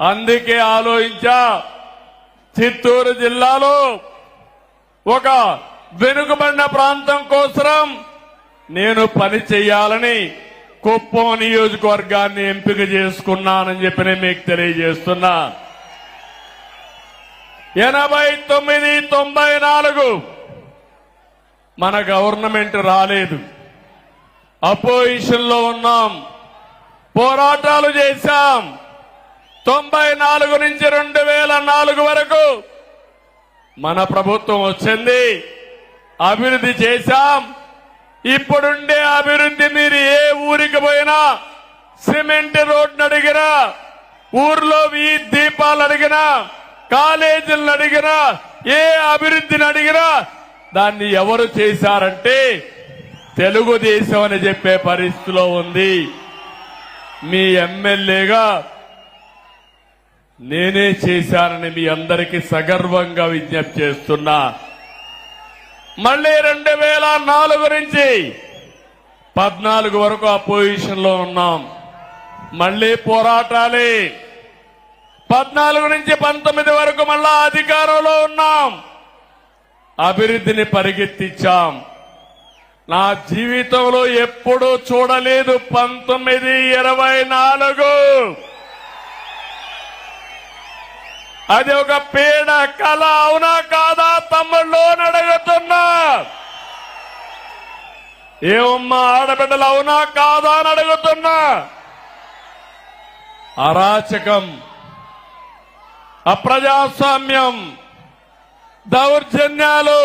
అందుకే ఆలోచించా చిత్తూరు జిల్లాలో ఒక వెనుకబడిన ప్రాంతం కోసం నేను పని చేయాలని కుప్పం నియోజకవర్గాన్ని ఎంపిక చేసుకున్నానని చెప్పి నేను మీకు తెలియజేస్తున్నా. ఎనభై తొమ్మిది తొంభై నాలుగు మన గవర్నమెంట్ రాలేదు. అపోజిషన్లో ఉన్నాం పోరాటాలు చేశాం. తొంభై నాలుగు నుంచి రెండు వేల నాలుగు వరకు మన ప్రభుత్వం వచ్చింది. అభివృద్ధి చేశాం. ఇప్పుడుండే అభివృద్ధి మీరు ఏ ఊరికి పోయినా సిమెంట్ రోడ్డు అడిగినా ఊర్లో ఈ దీపాలు అడిగినా కాలేజీలను అడిగినా ఏ అభివృద్ధిని అడిగినా దాన్ని ఎవరు చేశారంటే తెలుగుదేశం అని చెప్పే పరిస్థితిలో ఉంది. మీ ఎమ్మెల్యేగా నేనే చేశానని మీ అందరికీ సగర్వంగా విజ్ఞప్తి చేస్తున్నా. మళ్ళీ రెండు వేల నాలుగు నుంచి పద్నాలుగు వరకు అపోజిషన్లో ఉన్నాం. మళ్ళీ పోరాటాలే. పద్నాలుగు నుంచి పంతొమ్మిది వరకు మళ్ళా అధికారంలో ఉన్నాం. అభివృద్ధిని పరిగెత్తించాం. నా జీవితంలో ఎప్పుడూ చూడలేదు పంతొమ్మిది ఇరవై నాలుగు. అది ఒక పీడ కళ అవునా కాదా తమ్ముళ్ళు అడుగుతున్నా. ఏమమ్మా ఆడబిడ్డలు అవునా కాదా అని అడుగుతున్నా. అరాచకం అప్రజాస్వామ్యం దౌర్జన్యాలు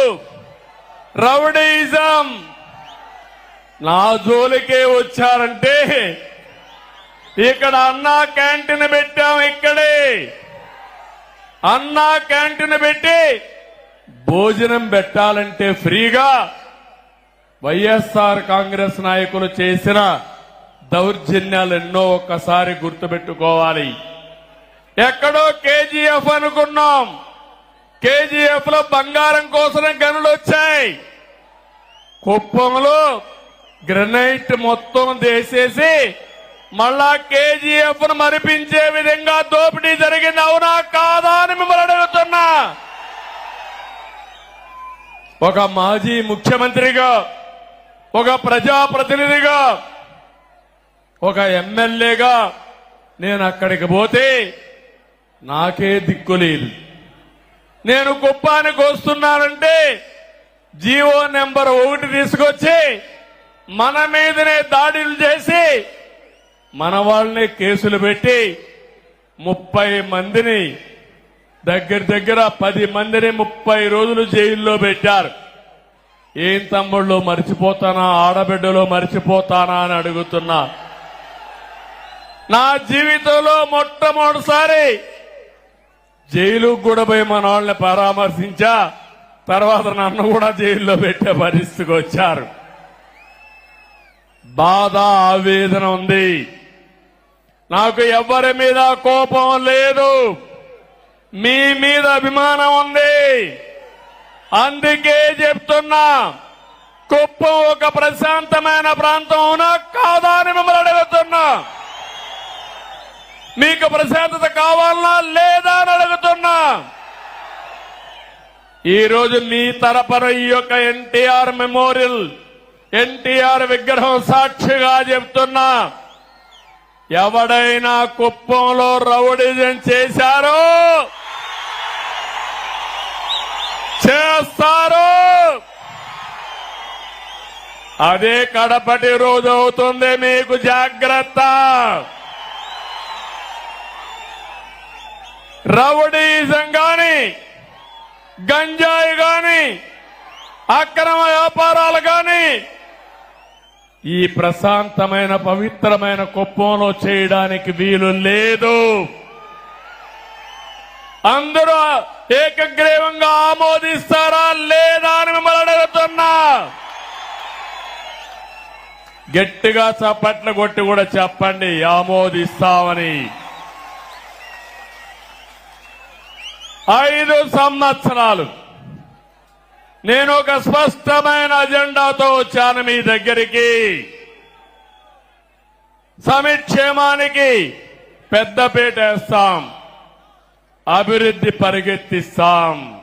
రౌడీజం. నా జోలికే వచ్చారంటే ఇక్కడ అన్నా క్యాంటీన్ పెట్టాం ఇక్కడే. అన్నా క్యాంటీన్ పెట్టి భోజనం పెట్టాలంటే ఫ్రీగా వైఎస్ఆర్ కాంగ్రెస్ నాయకులు చేసిన దౌర్జన్యాలు ఎన్నో ఒక్కసారి గుర్తుపెట్టుకోవాలి. ఎక్కడో కేజీఎఫ్ అనుకున్నాం. కేజీఎఫ్లో బంగారం కోసం గనులు వచ్చాయి. కుప్పంలో గ్రనైట్ మొత్తం దేసేసి మళ్ళా కేజీఎఫ్ను మరిపించే విధంగా దోపిడీ జరిగింది. అవునా కాదా అని మిమ్మల్ని అడుగుతున్నా ఒక మాజీ ముఖ్యమంత్రిగా ఒక ప్రజాప్రతినిధిగా ఒక ఎమ్మెల్యేగా నేను అక్కడికి పోతే నాకే దిక్కులేదు నేను కుప్పానికి వస్తున్నానంటే జీవో నెంబర్ ఒకటి తీసుకొచ్చి మన మీదనే దాడులు చేసి మన వాళ్ళని కేసులు పెట్టి ముప్పై మందిని దగ్గర దగ్గర పది మందిని ముప్పై రోజులు జైల్లో పెట్టారు. ఏం తమ్ముళ్ళు మర్చిపోతానా? ఆడబిడ్డలో మర్చిపోతానా అని అడుగుతున్నా. నా జీవితంలో మొట్టమొదటిసారి జైలుకు కూడా పోయి మన వాళ్ళని పరామర్శించా తర్వాత నన్ను కూడా జైల్లో పెట్టే పరిస్థితికి వచ్చారు. బాధ ఆవేదన ఉంది. నాకు ఎవరి మీద కోపం లేదు. మీ మీద అభిమానం ఉంది. అందుకే చెప్తున్నా కుప్పం ఒక ప్రశాంతమైన ప్రాంతం అవునా కాదా అని మిమ్మల్ని అడుగుతున్నా. మీకు ప్రశాంతత కావాలనా లేదా అని అడుగుతున్నా. ఈరోజు నీ మీ తరపున ఈ యొక్క ఎన్టీఆర్ మెమోరియల్ ఎన్టీఆర్ విగ్రహం సాక్షిగా చెప్తున్నా. ఎవడైనా కుప్పంలో రౌడిజం చేశారో చేస్తారు అదే కడపటి రోజు అవుతుంది మీకు జాగ్రత్త. రౌడీజం గాని గంజాయి గాని అక్రమ వ్యాపారాలు గాని ఈ ప్రశాంతమైన పవిత్రమైన కుప్పంలో చేయడానికి వీలు లేదు. అందరూ ఏకగ్రీవంగా ఆమోదిస్తారా లేదా అని మిమ్మల్ని అడుగుతున్నా. గట్టిగా చప్పట్లు కొట్టి కూడా చెప్పండి ఆమోదిస్తామని. ఐదు సంవత్సరాలు నేను ఒక స్పష్టమైన అజెండాతో వచ్చాను మీ దగ్గరికి. సమిక్షేమానికి పెద్దపేట వేస్తాం. అభివృద్ధి పరిగెత్తిస్తాం.